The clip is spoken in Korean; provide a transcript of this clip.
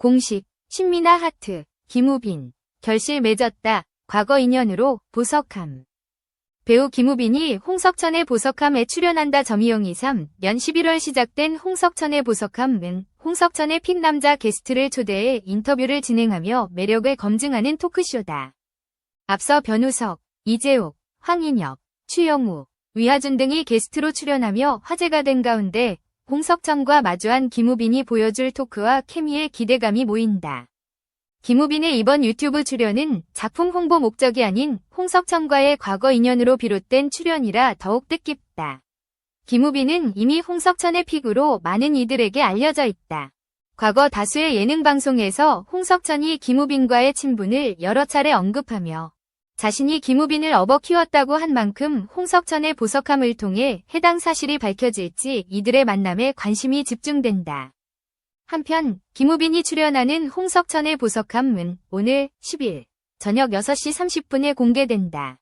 공식, 신미나 하트, 김우빈, 결실 맺었다. 과거 인연으로 보석함. 배우 김우빈이 홍석천의 보석함에 출연한다 점이용 23, 년 11월 시작된 홍석천의 보석함은 홍석천의 픽남자 게스트를 초대해 인터뷰를 진행하며 매력을 검증하는 토크쇼다. 앞서 변우석, 이재욱, 황인혁, 추영우, 위하준 등이 게스트로 출연하며 화제가 된 가운데 홍석천과 마주한 김우빈이 보여줄 토크와 케미에 기대감이 모인다. 김우빈의 이번 유튜브 출연은 작품 홍보 목적이 아닌 홍석천과의 과거 인연으로 비롯된 출연이라 더욱 뜻깊다. 김우빈은 이미 홍석천의 픽으로 많은 이들에게 알려져 있다. 과거 다수의 예능 방송에서 홍석천이 김우빈과의 친분을 여러 차례 언급하며 자신이 김우빈을 업어 키웠다고 한 만큼 홍석천의 보석함을 통해 해당 사실이 밝혀질지 이들의 만남에 관심이 집중된다. 한편 김우빈이 출연하는 홍석천의 보석함은 오늘 10일 저녁 6시 30분에 공개된다.